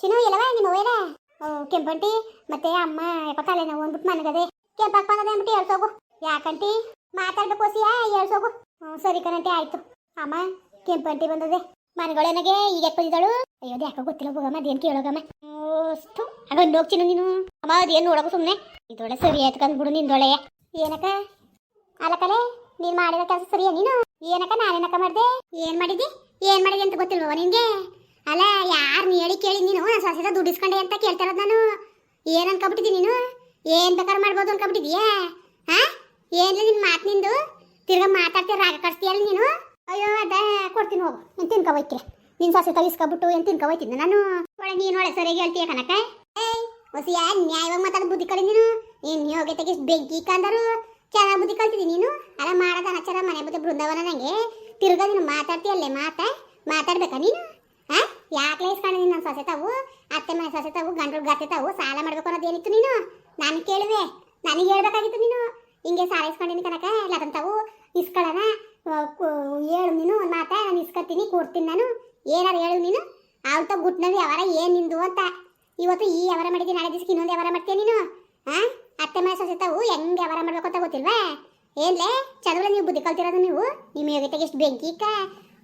ಚಿನ್ನು ಎಲ್ಲವ ನಿಮ್ಮ ಓ ಕೆಂಪಂಟಿ ಮತ್ತೆ ಅಮ್ಮ ಯಾಕೋ ತಲೆ ನೋವು ಅಂದ್ಬಿಟ್ಟು ಮನಗದೆ. ಕೆಂಪಾಕ್ ಬಂದದೆ ಅಂದ್ಬಿಟ್ಟು ಹೇಳ್ಸೋಗು ಯಾಕಂಟಿ ಮಾತಾಡ್ಬೇಕು ಸಿಯಾ ಹೇಳ್ಸೋಗು ಹ್ಞೂ ಸರಿ ಕಣಂಟಿ ಆಯ್ತು. ಅಮ್ಮ ಕೆಂಪಂಟಿ ಬಂದದೆ ಮನೆಗಳೇನಾಗೆ ಈಗ ಬಂದಿದ್ದಾಳು? ಅಯ್ಯೋ ಯಾಕೋ ಗೊತ್ತಿಲ್ಲ ಹೋಗಮ್ಮ ಅದೇನು ಕೇಳೋಗಮ್ಮ. ಅಷ್ಟು ಆಗ ಹೋಗ್ತೀನಿ ನೀನು. ಅಮ್ಮ ಅದೇನು ನೋಡೋಕು ಸುಮ್ಮನೆ ಇದೊಳೆ ಸರಿ ಆಯ್ತು ಕಂದ್ಬಿಡು ನಿಂದೊಳೆ ಏನಕ್ಕ? ಅಲ್ಲಕಲೆ ನೀನು ಮಾಡಿದ ಕೆಲಸ ಸರಿಯಾ ನೀನು? ಏನಕ್ಕ ನಾನೇನಕ್ಕ ಮಾಡ್ದೆ? ಏನು ಮಾಡಿದಿ ಏನು ಮಾಡಿದೆ ಅಂತ ಗೊತ್ತಿಲ್ವವ ನಿನ್ಗೆ? ಅಲ್ಲ, ಯಾರು ನೀ ಹೇಳಿ ಕೇಳಿ ನೀನು, ನಾನು ಸೊಸೆದ ದುಡ್ಡು ಇಸ್ಕೊಂಡೆ ಅಂತ ಕೇಳ್ತಾ ಇರೋದು ನಾನು. ಏನು ಅನ್ಕೊಬಿಟ್ಟಿದಿ ನೀನು? ಏನು ಬೇಕಾದ್ರೆ ಮಾಡ್ಬೋದು ಅನ್ಕೊಬಿಟ್ಟಿದ್ಯಾ ಹಾ ಏನ್ಲಿ ನಿನ್ನ ಮಾತು ನಿಂದು? ತಿರ್ಗಾ ಮಾತಾಡ್ತೀರ ರಾಗ ಕಳಿಸ್ತೀಯಲ್ಲ ನೀನು? ಅಯ್ಯೋ, ಅದ ಕೊಡ್ತೀನಿ ಹೋಗು, ನೀನು ತಿನ್ಕೊ ನಿನ್ನ ಸೊಸೆ ತಗಿಸ್ಕೊಬಿಟ್ಟು ಏನು ತಿನ್ಕೊ ಹೋಯ್ತಿದ್ದೆ ನಾನು? ಒಳ್ಳೆ ನೀನು ಒಳ್ಳೆ ಸರಿಯಾಗಿ ಹೇಳ್ತೀಯ ಕನಕ ಏಯ್ ಹೊಸಿಯ ನ್ಯಾಯವಾಗಿ ಮಾತಾಡ ಬುದ್ಧಿ ಕಡೆ ನೀನು. ನೀನು ಹೋಗಿ ತೆಗಿಸ್ ಬೆಂಕಿ ಕಂದರು ಚೆನ್ನಾಗಿ ಬುದ್ಧಿ ಕಲ್ತಿದಿ ನೀನು? ಅಲ್ಲ, ಮಾಡದ ಅನಚಾರ ಮನೆ ಬುದ್ಧಿ ಬೃಂದಾವನ ನಂಗೆ. ತಿರ್ಗಾ ನೀನು ಮಾತಾಡ್ತೀಯಲ್ಲೇ ಮಾತಾ? ಮಾತಾಡ್ಬೇಕಾ ನೀನು? ಯಾಕೆ ಇಸ್ಕೊಂಡು ನೀನು ನನ್ನ ಸೊಸೆ ತಾವು, ಅತ್ತೆ ಮನೆ ಸೊಸೆ ತಾವು ಗಂಟಲು ಗಾತೆ ತಾವು ಸಾಲ ಮಾಡ್ಬೇಕು ಅನ್ನೋದು ಏನಿತ್ತು ನೀನು? ನಾನು ಕೇಳುವೆ, ನನಗೆ ಹೇಳ್ಬೇಕಾಗಿತ್ತು ನೀನು. ಹಿಂಗೆ ಸಾಲ ಇಸ್ಕೊಂಡಿನಿ ಕನಕ ಲಗನ್ ತಾವು, ಇಸ್ಕೊಳ್ಳೋಣ. ಹೇಳು ನೀನು ಒಂದು ಮಾತಾ, ನಾನು ಇಸ್ಕೊತೀನಿ ಕೊಡ್ತೀನಿ ನಾನು. ಏನಾರು ಹೇಳು ನೀನು. ಅವತ್ತ ಗುಟ್ನಲ್ಲಿ ಯಾವಾರ ಏನು ನಿಂದು ಅಂತ. ಇವತ್ತು ಈ ವ್ಯವಹಾರ ಮಾಡಿದ್ದೀನಿ ನಾಳೆ ದಿವಸಕ್ಕೆ ಇನ್ನೊಂದು ಅವರ ಮಾಡ್ತೀಯ ನೀನು? ಹಾ? ಅತ್ತೆ ಮನೆ ಸೊಸೆ ತಾವು ಹೆಂಗೆ ಅವರ ಮಾಡ್ಬೇಕು ಅಂತ ಗೊತ್ತಿಲ್ವಾ? ಏನ್ಲೇ ಚದವಲ್ಲ ನೀವು ಬುದ್ಧಿ ಕಲ್ತಿರೋದು ನೀವು? ನಿಮ್ಮ ಯೋಗ್ಯತೆಗೆ ಎಷ್ಟು ಬೆಂಕಿ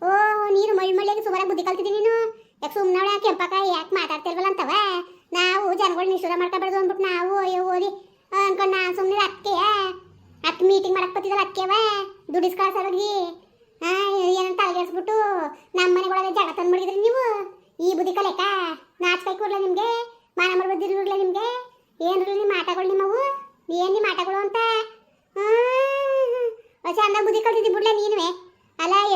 ಓ, ನೀನು ಮಳಿ ಮಳಿಯಾಗಿ ಸುಮಾರಾಗಿ ಬುದ್ಧಿ ಕಲ್ತಿದ್ದೀನಿ ನೀನು. ಯಾಕೆ ಸುಮ್ಮನೆ ಕೆಂಪಕ ಯಾಕೆ ಮಾತಾಡ್ತಿಲ್ವಲ್ಲ ಅಂತವ? ನಾವು ಜನಗಳು ನಿಷ್ಠುರ ಮಾಡ್ಕೊಬಾರ್ದು ಅಂದ್ಬಿಟ್ಟು ನಾವು ಅಯ್ಯೋ ಓದಿ ಅನ್ಕೊಂಡು ನಾನು ಸುಮ್ಮನೆ ಅಕ್ಕೆಯ ಅಕ್ಕ ಮೀಟಿಂಗ್ ಮಾಡಕ್ ಬತ್ತಿದ್ದಲ್ಲ ಅಕ್ಕೆವ ದುಡಿಸ್ಕೊಳ್ಸೋಗಿ ಹಾಂ ಏನಂತ ಅಲ್ಗೇರಿಸ್ಬಿಟ್ಟು ನಮ್ಮ ಮನೆಗೊಳಗೆ ಜಗ ತಂದು ಮಾಡಿದ್ರಿ ನೀವು. ಈ ಬುದ್ಧಿ ಕಲೆಕ ನಾಚ್ಕಾಯಿ ಕೂರ್ಲ ನಿಮಗೆ? ಮಾನ ಮಾಡ್ಬೋದಿರ್ಲ ನಿಮಗೆ? ಏನ್ರಿ ನಿಮ್ಮ ಆಟಗಳು ನಿಮ್ಮವು? ಏನು ನಿಮ್ಮ ಆಟಗಳು ಅಂತ? ಚಂದ ಬುದ್ಧಿ ಕಲ್ತಿದ್ದಿ ಬಿಡ್ಲೆ ನೀನು.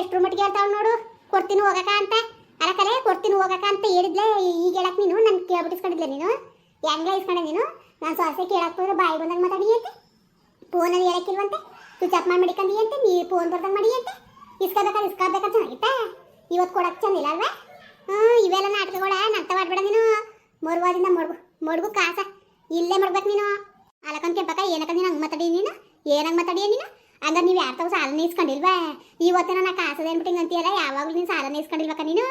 ಎಷ್ಟ್ರ ಮಟ್ಟಿಗೆ ಹೇಳ್ತಾವ್ ನೋಡು? ಕೊಡ್ತೀನಿ ಹೋಗಕ ಅಂತ. ಕರೆ ಕೊಡ್ತೀನಿ ಹೋಗಕ ಅಂತ ಹೇಳಿದ್ಲೆ ಈಗ ಹೇಳಕ್ ನೀನು? ನನ್ ಕೇಳ್ಬಿಟ್ಟಿಸ್ಕೊಂಡಿದ್ಲೆ ನೀನು? ಹೆಂಗ ಇಸ್ಕೊಂಡೆ ನೀನು? ನಾನು ಸೊಸೆ ಕೇಳಕ್ ಹೋದ್ರೆ ಬಾಯಿ ಬಂದಾಗ ಮಾತಾಡಿ ಅಂತೆ. ಫೋನಲ್ಲಿ ಹೇಳಕ್ಕಿಲ್ವಂತೆ ಸ್ವಿಚ್ ಆಫ್ ಮಾಡಿ ಮಡಿಕಂದಿ ಅಂತೆ? ನೀ ಫೋನ್ ಬರ್ದಂಗೆ ಮಾಡಿ ಅಂತ? ಇಸ್ಕೋಬೇಕಾದ್ರೆ ಇಸ್ಕೋಬೇಕಾ ಚೆನ್ನಾಗಿತ್ತಾ? ಇವತ್ತು ಕೊಡಕ್ಕೆ ಚಂದಿಲ್ಲ ಅಲ್ವಾ? ಹ್ಞೂ ಇವೆಲ್ಲ ನಾಟಕಗಳ ನಂತ ಮಾಡ್ಬೇಡ ನೀನು. ಮರುವಾದಿಂದ ಮಡ್ಗು ಮಡ್ಗು ಕಾಸ. ಇಲ್ಲೇ ಮಾಡ್ಬೇಕು ನೀನು. ಅಲಕನ್ ಕೆಂಪಕ್ಕ, ಏನಕ್ಕ ನೀನು ಹಂಗೆ ಮಾತಾಡಿ ನೀನು? ಏನಂಗೆ ಮಾತಾಡಿಯ ನೀನು? ಹಂಗಾರೆ ನೀವು ಯಾರ ತಾವು ಸಾಲನೇ ಇಸ್ಕೊಂಡಿಲ್ವಾ? ಇವತ್ತು ನನ್ನ ಕಾಸದ ಏನ್ಬಿಟ್ಟಿಂಗ್ ಅಂತೀಯಲ್ಲ, ಯಾವಾಗಲೂ ನೀನು ಸಾಲ ಇಸ್ಕೊಂಡಿಲ್ವಕ್ಕ ನೀನು?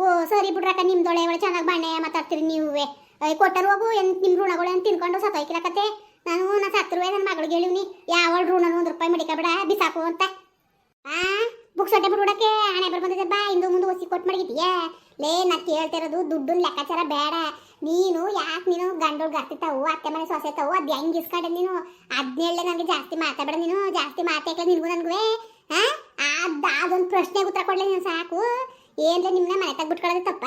ಓ, ಸರಿ ಬಿಡ್ರಕ್ಕ ನಿಮ್ದೊಳೆ ಒಳ್ಳೆ ಚೆನ್ನಾಗಿ ಬಣ್ಣೆ ಮಾತಾಡ್ತೀರಿ ನೀವೇ. ಕೊಟ್ಟರು ಹೋಗು ಎಂತ ನಿಮ್ಮ ಋಣಗಳು ಅಂತ ತಿನ್ಕೊಂಡು ಸತ್ತೋಯ್ಕಿರಕತ್ತೆ ನಾನು ನನ್ನ ಸತ್ರುವೆ ನನ್ನ ಮಗಳಿಗೆ ಹೇಳಿವ್ನಿ? ಯಾವ ಋಣನು ಒಂದು ರೂಪಾಯಿ ಮಡಿಕಬೇಡ ಬಿಸಾಕು ಅಂತ. ಆ? ಬುಕ್ ಸೊಟ್ಟೆ ಬಿಡ್ಬಿಡಕ್ಕೆ ಹಣೆ ಬರ್ ಬಂದಿದೆ ಬಾ, ಇಂದು ಮುಂದೆ ಒಸಿ ಕೊಟ್ಟು ಮಡಗಿದೀಯಾ? ಲೇ, ನಾ ಕೇಳ್ತಿರೋದು ದುಡ್ಡು ಲೆಕ್ಕಾಚಾರ ಬೇಡ. ನೀನು ಯಾಕೆ ನೀನು ಗಂಡೋಳು ಗರ್ತಿತ್ತಾವು ಅತ್ತೆ ಮನೆ ಸೊಸೆ ತಾವು ಅದು ಹೆಂಗೆ ಇಸ್ಕೊಂಡೆ ನೀನು? ಅದನ್ನೇಳೆ ನನಗೆ ಜಾಸ್ತಿ ಮಾತಾಡಬೇಡ ನೀನು. ಜಾಸ್ತಿ ಮಾತಾಡ್ಲ ನಿನಗೂ ನನಗೂ ಹಾ ಅದ್ ಅದೊಂದು ಪ್ರಶ್ನೆಗೆ ಉತ್ತರ ಕೊಡ್ಲಿ ನೀನು ಸಾಕು. ಏನ್ಲ ನಿಮ್ಮನ್ನ ಮನೆ ತಗ್ಬಿಟ್ಕೊಳ್ಳೋದು ತಪ್ಪ?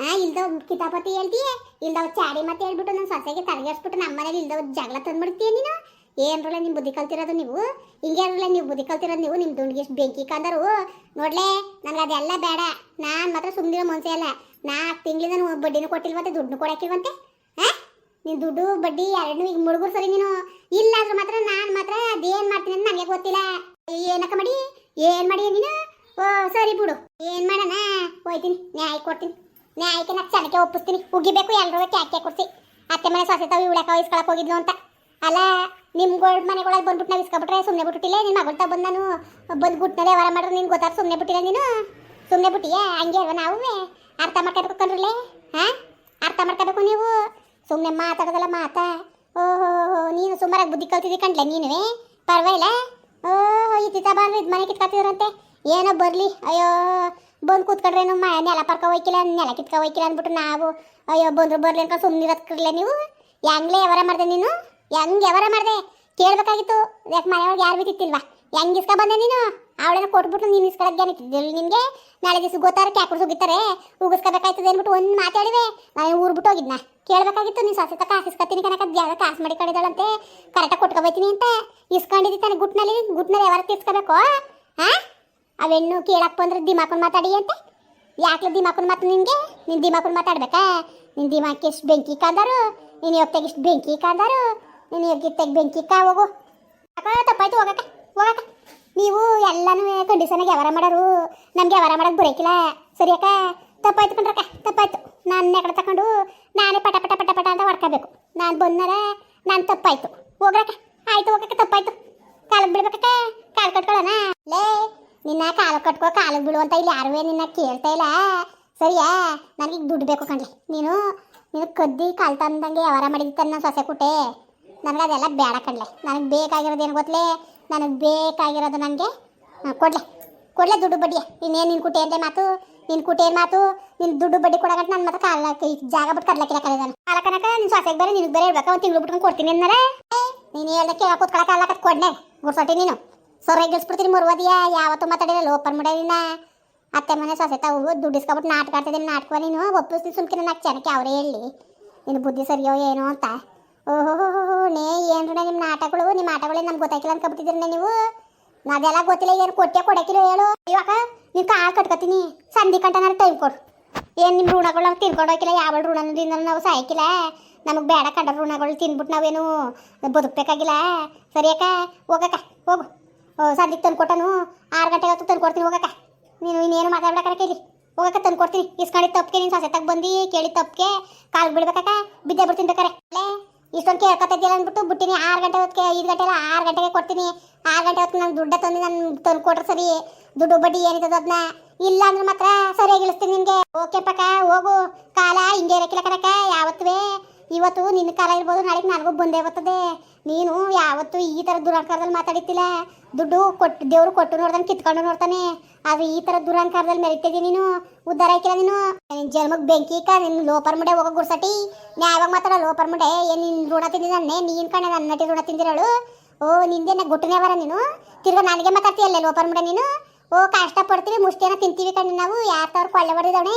ಆ ಇಲ್ದವ್ ಕಿತಾಪತಿ ಹೇಳ್ತೀಯ? ಇಲ್ದವ್ ಚಾಡಿ ಮತ್ತೆ ಹೇಳ್ಬಿಟ್ಟು ನನ್ನ ಸೊಸೆಗೆ ತಲೆಗೆಡ್ಸ್ಬಿಟ್ಟು ನಮ್ಮ ಮನೇಲಿ ಇಲ್ದವ್ ಜಗಳ ತಂದ್ಬಿಡ್ತೀಯ ನೀನು? ಏನ್ರಲ್ಲ ನಿಮ್ಮ ಬುದ್ಧಿ ಕಲ್ತಿರೋದು ನೀವು? ಹಿಂಗೆ ನೀವು ಬುದ್ಧಿ ಕಲ್ತಿರೋದು ನೀವು? ನಿಮ್ಮ ದುಂಡಿಗೆ ಎಷ್ಟು ಬೆಂಕಿ ಕಂದರು? ನೋಡ್ಲೆ ನನಗೆ ಅದೆಲ್ಲ ಬೇಡ. ನಾನು ಮಾತ್ರ ಸುಮ್ಮನೆ ಮನ್ಸೆ ಅಲ್ಲ. ನಾಲ್ಕು ತಿಂಗಳಿಂದ ನೀವು ಬಡ್ಡಿನೂ ಕೊಟ್ಟಿಲ್ವಂತೆ, ದುಡ್ಡು ಕೊಡಕ್ಕಿಲ್ವಂತೆ? ಹಾ? ನೀನು ದುಡ್ಡು, ಬಡ್ಡಿ ಎರಡನ್ನೂ ಈಗ ಮುಳುಗುರು ಸರಿ ನೀನು. ಇಲ್ಲ ಅಂದ್ರೆ ಮಾತ್ರ ನಾನು ಮಾತ್ರ ಅದೇನು ಮಾಡ್ತೀನಿ ಅಂತ ನನಗೆ ಗೊತ್ತಿಲ್ಲ. ಏನಕ್ಕ ಮಾಡಿ? ಏನು ಮಾಡಿ ನೀನು? ಓ, ಸರಿ ಬಿಡು. ಏನು ಮಾಡೋಣ? ಹೋಯ್ತೀನಿ ನ್ಯಾಯ ಕೊಡ್ತೀನಿ. ನ್ಯಾಯಕ್ಕೆ ನಾನು ಚೆನ್ನಕ್ಕೆ ಒಪ್ಪಿಸ್ತೀನಿ. ಉಗಿಬೇಕು ಎಲ್ಲರೂ ಕ್ಯಾಕೆ ಕೊಡ್ಸಿ. ಅತ್ತೆ ಮನೆ ಸೊಸೆ ತಾವು ಇವಳಕ ಇಸ್ಕೊಳಕ್ ಹೋಗಿದ್ಲು ಅಂತ. ಅಲ್ಲ ನಿಮ್ಗಳ ಮನೆಗಳಾಗ ಬಂದ್ಬಿಟ್ಟು ನಾವು ಇಸ್ಕೊಬಿಟ್ರೆ ಸುಮ್ಮನೆ ಬಿಟ್ಟಿಲ್ಲ ನಿನ್ನ ಮಗಳ್ತ ಬಂದು ನಾನು ಬಂದು ಗುಟ್ನಲ್ಲೇ ವರ ಮಾಡ್ರೆ ನಿನ್ಗೆ ಗೊತ್ತಾರ ಸುಮ್ಮನೆ ಬಿಟ್ಟಿಲ್ಲ ನೀನು? ಸುಮ್ಮನೆ ಬಿಟ್ಟಿಯ? ಹಂಗೆ ಅಲ್ವ ನಾವು ಅರ್ಥ ಮಾಡ್ಕೋಬೇಕು ಕಣ್ರಲ್ಲೇ ಹಾಂ? ಅರ್ಥ ಮಾಡ್ಕೋಬೇಕು ನೀವು? ಸುಮ್ಮನೆ ಮಾತಾಡೋದಲ್ಲ ಮಾತಾ? ಓಹೋ ನೀನು ಸುಮಾರಾಗಿ ಬುದ್ಧಿ ಕಲ್ತಿದ್ದಿ ಕಂಡ್ಲೆ ನೀನುವೇ? ಪರವಾಗಿಲ್ಲ? ಓಹೋ ಇತ್ತಿತ್ತ ಬಂದ್ರೆ ಇದು ಮನೆ ಕಿತ್ಕೊತಿದ್ರಂತೆ. ಏನೋ ಬರಲಿ, ಅಯ್ಯೋ, ಬಂದು ಕೂತ್ಕೊಂಡ್ರೆ ನಮ್ಮ ನೆಲ ಪರ್ಕ ಹೋಯ್ಕಿಲ್ಲ, ನೆಲ ಕಿತ್ಕ ಹೋಯ್ಕಿಲ್ಲ ಅಂದ್ಬಿಟ್ಟು ನಾವು, ಅಯ್ಯೋ, ಬಂದ್ರು ಬರ್ಲಿ ಅನ್ಕೊಂಡು ಸುಮ್ಮನೆ ಇರೋದ್ಕಿರ್ಲೆ ನೀವು? ಹೆಂಗ್ಲೇ ವ್ಯವಹಾರ ಮಾಡಿದೆ ನೀನು? ಹೆಂಗ್ ವ್ಯವಹಾರ ಮಾಡಿದೆ? ಕೇಳಬೇಕಾಗಿತ್ತು. ಯಾಕೆ ಮನೆಯೊಳಗೆ ಯಾರು ಬಿದ್ದಿತ್ತಿಲ್ವಾ? ಹೆಂಗೆ ಇಸ್ಕ ಬಂದೆ ನೀನು? ಅವಳನ್ನ ಕೊಟ್ಬಿಟ್ಟು ನೀನು ಇಸ್ಕೊಳಕ್ಕೆ ಏನಿತ್ತಿದ್ದಿಲ್ಲ ನಿನಗೆ ನಾಳೆ ದಿವಸ ಗೊತ್ತಾರೆ ಕ್ಯಾಕುಡ್ ಸುಗಿತಾರೆ. ಉಗಿಸ್ಕೋಬೇಕಾಯ್ತದೆ ಅಂದ್ಬಿಟ್ಟು ಒಂದು ಮಾತಾಡಿವೆ ನಾನು ಊರು ಬಿಟ್ಟು ಹೋಗಿದ್ನ? ಕೇಳಬೇಕಾಗಿತ್ತು. ನೀನು ಸೊಸೆ ಕಾಸು ಇಸ್ಕೊತೀನಿ ಕನಕ ಜಾಗ ಕಾಸು ಮಾಡಿ ಕಡಿದಾಳಂತೆ ಕರೆಕ್ಟಾಗಿ ಕೊಟ್ಕೊಬೈತೀನಿ ಅಂತ. ಇಸ್ಕೊಂಡಿದ್ದಿ ತಾನೆ ಗುಟ್ನಲ್ಲಿ ಗುಟ್ನಲ್ಲಿ ಯಾವಾಗ ಇಸ್ಕೋಬೇಕು? ಹಾಂ? ಅವೆಣ್ಣು ಕೇಳಕ್ಕೆ ಬಂದ್ರೆ ದಿಮಾಕನ್ ಮಾತಾಡಿ ಅಂತೆ. ಯಾಕೆ ದಿಮಾಕನ್ ಮಾತು ನಿನಗೆ ನಿನ್ನ ದಿಮಾಕನ್ ಮಾತಾಡ್ಬೇಕಾ? ನಿನ್ನ ದಿಮಾಕ್ಕೆ ಎಷ್ಟು ಬೆಂಕಿ ಕಾದಾರು. ನೀನು ಯೋಗ್ತೆಗೆ ಎಷ್ಟು ಬೆಂಕಿ ಕಾದಾರು. ನೀನು ಯೋಗ್ಯತೆಗೆ ಬೆಂಕಿ ಕಾ, ಹೋಗು. ಅಕ್ಕ ತಪ್ಪಾಯ್ತು ಹೋಗಕ್ಕ ಹೋಗಕ್ಕ. ನೀವು ಎಲ್ಲನೂ ಕಂಡೀಷನಾಗಿ ವ್ಯವಹಾರ ಮಾಡೋರು. ನಮಗೆ ವ್ಯವಹಾರ ಮಾಡಕ್ಕೆ ಬರೋಕಿಲ್ಲ. ಸರಿ ಅಕ್ಕ, ತಪ್ಪಾಯ್ತು ಕಣ್ರಕ್ಕ ತಪ್ಪಾಯ್ತು. ನಾನು ಎಕಡೆ ತಗೊಂಡು ನಾನೇ ಪಟ ಪಟ ಪಟ ಪಟ ಅಂತ ಹೊಡ್ಕೋಬೇಕು. ನಾನು ಬಂದಾರ ನಾನು ತಪ್ಪಾಯ್ತು. ಹೋಗ್ರಕ್ಕ ಆಯ್ತು ಹೋಗಕ್ಕ, ತಪ್ಪಾಯ್ತು. ಕಾಲಕ್ಕೆ ಬಿಡ್ಬೇಕಕ್ಕ ಕಾಲು ಕಟ್ಕೊಳ್ಳೋಣ ಲೇ, ನಿನ್ನ ಕಾಲು ಕಟ್ಕೋ ಕಾಲಿಗೆ ಬಿಡು ಅಂತ ಇಲ್ಲಿ ಯಾರುವೇ ನಿನ್ನ ಕೇಳ್ತಾ ಇಲ್ಲ. ಸರಿಯಾ? ನನಗೆ ದುಡ್ಡು ಬೇಕು ಕಣ್ಲಿ ನೀನು ನೀನು ಕದ್ದಿ ಕಾಲು ತಂದಂಗೆ ವ್ಯವಹಾರ ಮಾಡಿದ್ದ ನನ್ನ ಸೊಸೆ ಕುಟ್ಟೆ ನನಗೆ ಅದೆಲ್ಲ ಬೇಡ ಕಣ್ಲೆ ನನಗೆ ಬೇಕಾಗಿರೋದು ಏನು ಗೊತ್ತಲೇ? ನನಗೆ ಬೇಕಾಗಿರೋದು ನನಗೆ ಕೊಡ್ಲೆ. ಕೊಡ್ಲೆ ದುಡ್ಡು ಬಡ್ಡಿ. ಇನ್ನೇನು ನಿನ್ನ ಕುಟೆ ಅಂತೆ ಮಾತು? ನಿನ್ನ ಕುಟೆ ಏನು ಮಾತು? ನಿನ್ನ ದುಡ್ಡು ಬಡ್ಡಿ ಕೊಡಗಂಟ ನನ್ನ ಮತ್ತೆ ಕಾಲ ಜಾಗ ಬಿಟ್ಟು ಕರ್ಲಕ್ಕಿಲ್ಲ ಕಲಿದಾನೆ ಕಾಲ ಕನಕ ನಿನ್ನ ಸೊಸೆಗೆ ಬೇರೆ, ನಿನಗೆ ಬೇರೆ ಹೇಳ್ಬೇಕು. ಒಂದು ತಿಂಗಳು ಬಿಟ್ಕೊಂಡು ಕೊಡ್ತೀನಿ ಅಂದರೆ ನೀನು ಹೇಳ್ದಕ್ಕೆ ಕೇಳ ಕೂತ್ಕೊಳಕ್ಕೆ ಅಲ್ಲ ಕತ್ ಕೊಡ್ನೆ ಗುಡ್ಸೊಟ್ಟಿ ನೀನು. ಸೊರ ಗೆಲ್ಸ್ಬಿಡ್ತೀನಿ ಮುರುವದಿಯ ಯಾವತ್ತು ಮಾತಾಡಿಲ್ಲ ಓಪನ್ ಮಾಡಿನ ಅತ್ತೆ ಮನೆ ಸೊಸೆ ತಾವು ದುಡ್ಡು ಇಸ್ಕೊಬಿಟ್ಟು ನಾಟಕ ಆಡ್ತಿದ್ದೀನಿ ನಾಟಕ ನೀನು ಒಪ್ಪಿಸ್ತೀನಿ ಸುಮ್ಕಿನ ನಾಲ್ಕು ಜನಕ್ಕೆ, ಅವರೇ ಹೇಳಿ. ನಿನ್ನ ಬುದ್ಧಿ ಸರಿಯೋ ಏನೋ ಅಂತ. ಓಹೋ ನೇ ಏನ್ರ ನಿಮ್ಮ ನಾಟಕಗಳು ನಿಮ್ಮ ಆಟಗಳೇ ನಮ್ಗೆ ಗೊತ್ತಾಗಿಲ್ಲ ಅನ್ಕೊಬಿಟ್ಟಿದ್ದೀರಿ ನೀವು. ಅದೆಲ್ಲ ಗೊತ್ತಿಲ್ಲ, ಏನು ಕೊಟ್ಟೆ ಕೊಡಕ್ಕಿಲ್ಲ ಹೇಳು. ಇವಾಗ ನೀನು ಕಾಳು ಕಟ್ಕೊತೀನಿ. ಸಂಧಿ ಕಂಟನಾರ ಟೈಮ್ ಕೊಡು. ಏನು ನಿಮ್ಮ ಋಣಗಳು ನಾವು ತಿನ್ಕೊಡೋಕಿಲ್ಲ ಯಾವ ಋಣದಿಂದ ನಾವು ಸಾಯ್ಕಿಲ್ಲ. ನಮಗೆ ಬೇಡ ಕಂಡ ಋಣಗಳು ತಿನ್ಬಿಟ್ಟು ನಾವೇನು ಬದುಕಬೇಕಾಗಿಲ್ಲ. ಸರಿಯಕ್ಕ ಹೋಗಕ್ಕ, ಹೋಗು. ಸಂಧಿಗೆ ತಂದು ಆರು ಗಂಟೆಗೆ ಹೊತ್ತು ತಂದು ಕೊಡ್ತೀನಿ ಹೋಗಕ್ಕ. ನೀನು ಇನ್ನೇನು ಮಾತಾಡ್ಬೇಕಾರ ಕೇಳಿ ಹೋಗಕ್ಕ ತಂದು ಕೊಡ್ತೀನಿ ಇಸ್ಕೊಂಡಿದ್ದು ತಪ್ಪಕ್ಕೆ ನೀನು ಸೊಸೆ ತಗ ಬಂದು ಕೇಳಿ ತಪ್ಪಕ್ಕೆ ಕಾಲು ಬಿಡ್ಬೇಕಕ್ಕ ಬಿದ್ದೆ ಬಿಡ್ತೀನಿ ಬೇಕಾರೆ. ಇಷ್ಟೊಂದು ಕೇಳ್ಕೊತಿದ್ದಿಲ್ಲ ಅಂದ್ಬಿಟ್ಟು ಬಿಟ್ಟಿನಿ. ಆರು ಗಂಟೆ ಹೊತ್ತಿಗೆ ಐದು ಗಂಟೆ ಎಲ್ಲ ಆರು ಗಂಟೆಗೆ ಕೊಡ್ತೀನಿ. ಆರು ಗಂಟೆ ಹೊತ್ತಿಗೆ ನಂಗೆ ದುಡ್ಡ ತಂದು ನಾನು ತಂದು ಕೊಟ್ರೆ ಸರಿ. ದುಡ್ಡು ಬಡ್ಡಿ ಏನಿದೆ ಅದನ್ನ ಇಲ್ಲ ಅಂದ್ರೆ ಮಾತ್ರ ಸರಿಯಾಗಿ ಇಳಿಸ್ತೀನಿ ನಿನಗೆ. ಓಕೆ ಪಕ್ಕ, ಹೋಗು. ಕಾಲ ಹಿಂಗೆ ಇರಕ್ಕಿಲ್ಲ ಕಣಕ್ಕ ಯಾವತ್ತುವೇ ಇವತ್ತು ನಿನ್ನ ಕಾಲ ಇರ್ಬೋದು, ನಾಳೆಗೆ ನನಗೂ ಬಂದೇ ಬರ್ತದೆ. ನೀನು ಯಾವತ್ತು ಈ ಥರ ದುರಂಕಾರದಲ್ಲಿ ಮಾತಾಡಿತಿಲ್ಲ. ದುಡ್ಡು ಕೊಟ್ಟು ದೇವರು ಕೊಟ್ಟು ನೋಡ್ದಾನೆ ಕಿತ್ಕೊಂಡು ನೋಡ್ತಾನೆ. ಅದು ಈ ಥರ ದುರಂಕಾರದಲ್ಲಿ ಮೆರಿತಿದ್ದಿ ನೀನು. ಉದ್ದಾರ ಹಾಕಿಲ್ಲ ನೀನು. ನಿನ್ನ ಜನ್ಮಕ್ಕೆ ಬೆಂಕಿ ಕ ನಿನ್ನ ಲೋಪರ್ ಮುಡೆ ಹೋಗೋ ಗುಡ್ಸಟಿ ನ್ಯಾಯವಾಗಿ ಮಾತಾಡೋ ಲೋಪರ್ ಮುಂಡೆ. ಏನು ನಿನ್ನ ಋಣ ತಿಂದಿದ್ದಾನೆ ನೀನು ಕಣೆ ನನ್ನ ನಟಿ ಋಣ ತಿಂದಿರೋಳು. ಓ ನಿಂದೇನ ಗುಟ್ಟನೇ ಬರ ನೀನು. ತಿರ್ಗಾ ನನಗೆ ಮಾತಾಡ್ತೀಯಲ್ಲೇ ಲೋಪರ್ ಮುಂಡೆ ನೀನು? ಓ ಕಷ್ಟ ಪಡ್ತೀವಿ ಮುಷ್ಟಿನ ತಿಂತೀವಿ ಕಣ್ಣು ನಾವು. ಯಾರ ತವ್ರು ಕೊಳ್ಳೆ ಹೊಡೆದವಣೆ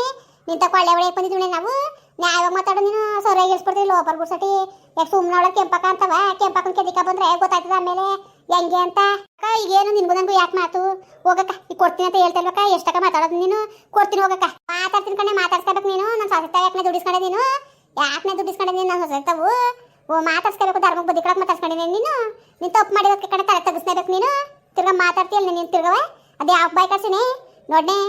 ನಿಂತ ಕೊಳ್ಳೆ ಹೊಡೆಯಕ್ಕೆ ಬಂದಿದ್ದೀವಿ ನಾವು? ನ್ಯಾಯವಾಗಿ ಮಾತಾಡೋ ನೀನು ಸೊರೆಗೆ ಇಳಿಸ್ಬಿಡ್ತೀವಿ ಲೋಪರ್ ಗುಡ್ಸಟಿ ಯಾಕೆ ಸುಮ್ಮನೆ ಒಳಗೆ ಕೆಂಪಕ್ಕ ಅಂತವ? ಕೆಂಪಕ್ಕನ ಕೆದಿಕ ಬಂದ್ರೆ ಗೊತ್ತಾಯ್ತದ ಆಮೇಲೆ? ಹೆಂಗೆ ಅಂತ? ಅಕ್ಕ, ಈಗೇನು ನಿನ್ಗೂ ನಂಗೂ ಯಾಕೆ ಮಾತು? ಹೋಗಕ್ಕ, ಈಗ ಕೊಡ್ತೀನಿ ಅಂತ ಹೇಳ್ತಾ ಇಲ್ವಕ್ಕ? ಎಷ್ಟಕ್ಕ ಮಾತಾಡೋದು ನೀನು? ಕೊಡ್ತೀನಿ ಹೋಗಕ್ಕ. ಮಾತಾಡ್ತೀನಿ ಕಣೆ, ಮಾತಾಡ್ಸ್ಕೋಬೇಕು ನೀನು. ನನ್ನ ಸೊಸೆ ಯಾಕೆ ದುಡಿಸ್ಕೊಂಡೆ ನೀನು? ಯಾಕೆ ದುಡ್ಡಿಸ್ಕೊಂಡೆ ನೀನು? ನನ್ನ ಸೊಸೆ ಓ, ಮಾತಾಡ್ಸ್ಕೋಬೇಕು, ಧರ್ಮಕ್ಕೆ ಬುದ್ಧಿ ಕೊಡಕ್ಕೆ ಮಾತಾಡ್ಸ್ಕೊಂಡಿದ್ದೀನಿ ನೀನು? ನೀನು ತಪ್ಪು ಮಾಡಿರೋದಕ್ಕೆ ಕಡೆ ತಲೆ ತೆಗಿಸ್ನೇಬೇಕು ನೀನು? ತಿರ್ಗಾ ಮಾತಾಡ್ತೀಯಲ್ಲ ನೀನು ತಿರ್ಗವ ಅದೇ ಯಾವ ಬಾಯ್ ಕಳ್ಸಿನಿ. ನೋಡ್ನೆ.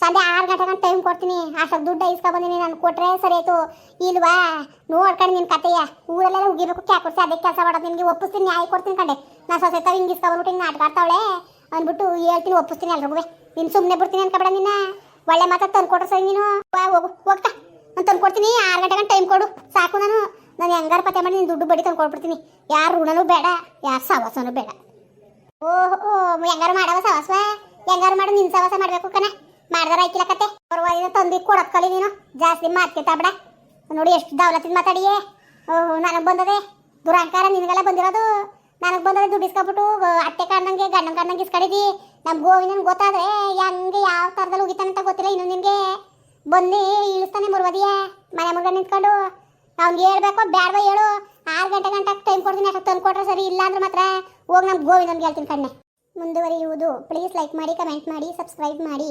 ಸಂಜೆ ಆರು ಗಂಟೆ ಗಂಟೆ ಟೈಮ್ ಕೊಡ್ತೀನಿ. ಅಷ್ಟೊಂದು ದುಡ್ಡು ಇಸ್ಕೊಬಂದಿನಿ ನಾನು ಕೊಟ್ರೆ ಸರಿ ಆಯ್ತು. ಇಲ್ವಾ? ನೋಡ್ಕೊಂಡು ನಿನ್ನ ಕತೆಯ. ಊರಲ್ಲೆಲ್ಲ ಉಗಿಬೇಕು ಕ್ಯಾಕೊಡ್ಸಿ ಅದಕ್ಕೆ ಕೆಲಸ ಮಾಡೋದು. ನಿನಗೆ ಒಪ್ಪಿಸ್ತೀನಿ, ನ್ಯಾಯ ಕೊಡ್ತೀನಿ ಕಂಡೆ. ನಾನು ಸೊಸೆ ತಾವು ಹಿಂಗೆ ಇಸ್ಕೊಬಂದ್ಬಿಟ್ಟು ಹಿಂಗೆ ನಾಟಕ ಅಂದ್ಬಿಟ್ಟು ಹೇಳ್ತೀನಿ, ಒಪ್ಪಿಸ್ತೀನಿ ಎಲ್ರಿಗೂ ನೀನು ಸುಮ್ಮನೆ ಬಿಡ್ತೀನಿ ಅನ್ಕೊಬೇಡ ನಿನ್ನ. ಒಳ್ಳೆ ಮಾತಾ ತಂದು ಕೊಟ್ರೆ ಸರಿ ನೀನು. ಹೋಗು, ಹೋಗ್ತಾ. ನಾನು ಕೊಡ್ತೀನಿ, ಆರು ಗಂಟೆ ಗಂಟೆ ಟೈಮ್ ಕೊಡು. ಸಾಕು ನಾನು. ನಾನು ಹೆಂಗಾರು ಪತ್ತೆ ಮಾಡಿ ನೀನು ದುಡ್ಡು ಬಡಿ ತಂದು ಕೊಟ್ಬಿಡ್ತೀನಿ. ಯಾರು ಋಣನೂ ಬೇಡ, ಯಾರು ಸವಾಸನೂ ಬೇಡ. ಓಹೋ, ಹೆಂಗಾರು ಮಾಡವ ಸವಾಸ ಹೆಂಗಾರು ಮಾಡು, ನಿನ್ ಸವಾಸ ಮಾಡಬೇಕು ಕಣ. ಮಾಡ್ದಾರ ಆಯ್ಕಿಲ್ಲ ಕತೆ? ಪರವಾಗಿಲ್ಲ ತಂದು ಕೊಡಕ್ ಕಲಿ ನೀನು. ಜಾಸ್ತಿ ಮಾತ್ಕೆ ಬಿಡ. ನೋಡಿ ಎಷ್ಟು ದೌಲತ್ತಿನ ಮಾತಾಡಿಯೇ. ಓಹ್, ನನಗೆ ಬಂದದೆ. ದುರಾಂಕಾರ ನಿನಗೆಲ್ಲ ಬಂದಿರೋದು? ನನಗೆ ಬಂದದೆ ದುಡ್ಡು ಇಸ್ಕೊಬಿಟ್ಟು ಅಟ್ಟೆ ಕಾಣ್ದಂಗೆ, ಗಂಡನ ಕಾಣ್ದಂಗೆ ಇಸ್ಕೊಂಡಿದ್ದಿ ನಮ್ಮ ಗೋವಿನ ಗೊತ್ತಾದ್ರೆ ಹೆಂಗೆ ಯಾವ ಥರದಲ್ಲಿ ಉಗಿತಾನೆ ಅಂತ ಗೊತ್ತಿಲ್ಲ ಇನ್ನು ನಿನಗೆ. ಬಂದು ಇಳಿಸ್ತಾನೆ ಮುರ್ವದಿಯ ಮನೆ ಮುಂದೆ ನಿಂತ್ಕೊಂಡು. ಅವ್ನಿಗೆ ಹೇಳ್ಬೇಕು, ಬ್ಯಾಡ್ವ ಹೇಳು. ಆರು ಗಂಟೆ ಗಂಟೆ ಟೈಮ್ ಕೊಡ್ತೀನಿ ಅಷ್ಟು ತಂದು ಕೊಟ್ರೆ ಸರಿ ಇಲ್ಲ ಅಂದ್ರೆ ಮಾತ್ರ ಹೋಗಿ ನಮ್ಮ ಗೋವಿಂದನ್ಗೆ ಹೇಳ್ತೀನಿ ಕಣ್ಣೆ. ಮುಂದುವರಿಯುವುದು. ಪ್ಲೀಸ್ ಲೈಕ್ ಮಾಡಿ ಕಮೆಂಟ್ ಮಾಡಿ ಸಬ್ಸ್ಕ್ರೈಬ್ ಮಾಡಿ.